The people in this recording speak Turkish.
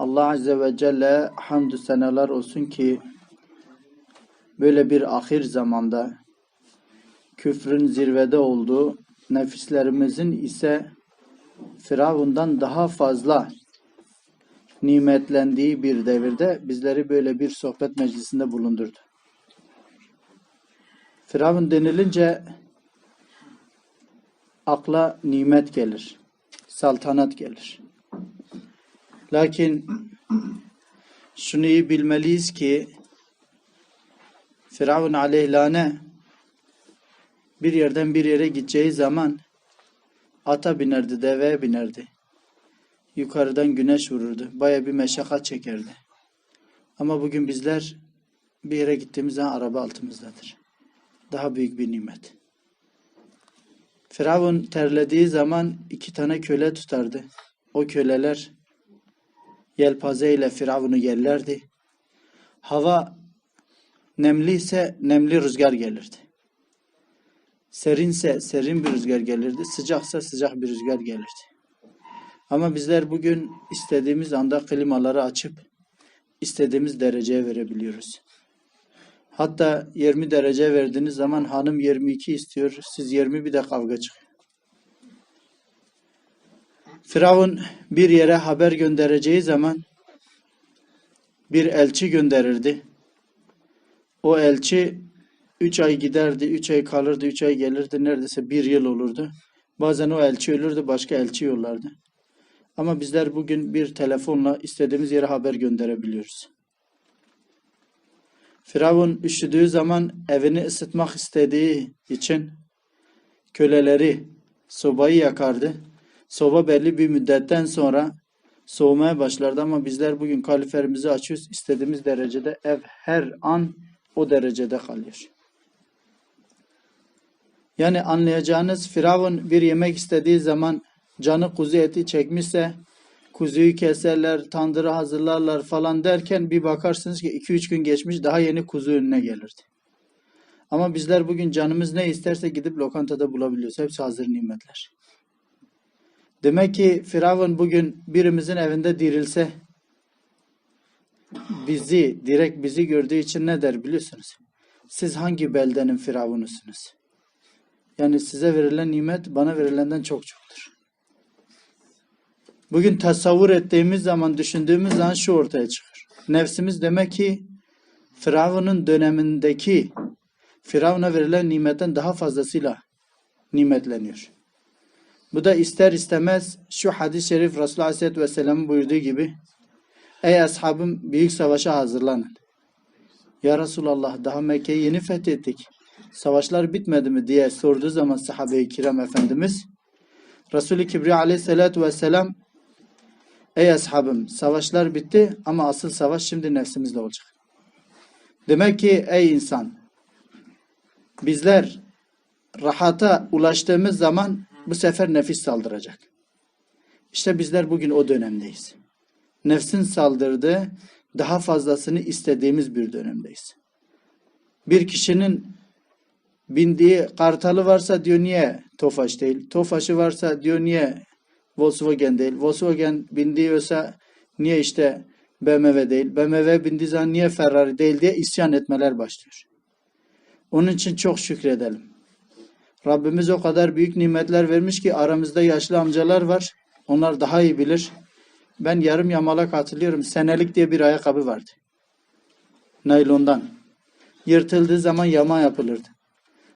Allah Azze ve Celle hamdü seneler olsun ki böyle bir ahir zamanda küfrün zirvede olduğu, nefislerimizin ise Firavundan daha fazla nimetlendiği bir devirde bizleri böyle bir sohbet meclisinde bulundurdu. Firavun denilince akla nimet gelir, saltanat gelir. Lakin şunu iyi bilmeliyiz ki Firavun aleyhilane bir yerden bir yere gideceği zaman ata binerdi, deveye binerdi. Yukarıdan güneş vururdu. Baya bir meşakkat çekerdi. Ama bugün bizler bir yere gittiğimiz zaman araba altımızdadır. Daha büyük bir nimet. Firavun terlediği zaman iki tane köle tutardı. O köleler yelpaze ile Firavun'u yerlerdi. Hava nemli ise nemli rüzgar gelirdi. Serinse serin bir rüzgar gelirdi. Sıcaksa sıcak bir rüzgar gelirdi. Ama bizler bugün istediğimiz anda klimaları açıp istediğimiz dereceye verebiliyoruz. Hatta 20 derece verdiğiniz zaman hanım 22 istiyor. Siz 20 bir de kavga çıkıyor. Firavun bir yere haber göndereceği zaman bir elçi gönderirdi. O elçi 3 ay giderdi, 3 ay kalırdı, 3 ay gelirdi. Neredeyse bir yıl olurdu. Bazen o elçi ölürdü, başka elçi yollardı. Ama bizler bugün bir telefonla istediğimiz yere haber gönderebiliyoruz. Firavun üşüdüğü zaman evini ısıtmak istediği için köleleri sobayı yakardı. Soba belli bir müddetten sonra soğumaya başlardı ama bizler bugün kaliferimizi açıyoruz. İstediğimiz derecede ev her an o derecede kalıyor. Yani anlayacağınız Firavun bir yemek istediği zaman canı kuzu eti çekmişse kuzuyu keserler, tandırı hazırlarlar falan derken bir bakarsınız ki 2-3 gün geçmiş daha yeni kuzu önüne gelirdi. Ama bizler bugün canımız ne isterse gidip lokantada bulabiliyoruz. Hepsi hazır nimetler. Demek ki Firavun bugün birimizin evinde dirilse bizi, direkt bizi gördüğü için ne der biliyorsunuz? Siz hangi beldenin Firavun'usunuz? Yani size verilen nimet bana verilenden çok çoktur. Bugün tasavvur ettiğimiz zaman, düşündüğümüz zaman şu ortaya çıkar. Nefsimiz demek ki Firavun'un dönemindeki Firavun'a verilen nimetten daha fazlasıyla nimetleniyor. Bu da ister istemez şu hadis-i şerif Resulullah Aleyhisselatü Vesselam'ın buyurduğu gibi Ey ashabım büyük savaşa hazırlanın. Ya Resulallah daha Mekke'yi yeni fethettik. Savaşlar bitmedi mi diye sorduğu zaman sahabe-i kiram efendimiz Resulü Kibriya aleyhissalatü vesselam Ey ashabım savaşlar bitti ama asıl savaş şimdi nefsimizle olacak. Demek ki ey insan bizler rahata ulaştığımız zaman bu sefer nefis saldıracak. İşte bizler bugün o dönemdeyiz. Nefsin saldırdığı daha fazlasını istediğimiz bir dönemdeyiz. Bir kişinin bindiği kartalı varsa diyor niye Tofaş değil? Tofaş'ı varsa diyor niye Volkswagen değil? Volkswagen bindiyorsa niye işte BMW değil? BMW bindiği zaman niye Ferrari değil diye isyan etmeler başlıyor. Onun için çok şükredelim. Rabbimiz o kadar büyük nimetler vermiş ki aramızda yaşlı amcalar var. Onlar daha iyi bilir. Ben yarım yamalak hatırlıyorum. Senelik diye bir ayakkabı vardı. Naylondan. Yırtıldığı zaman yama yapılırdı.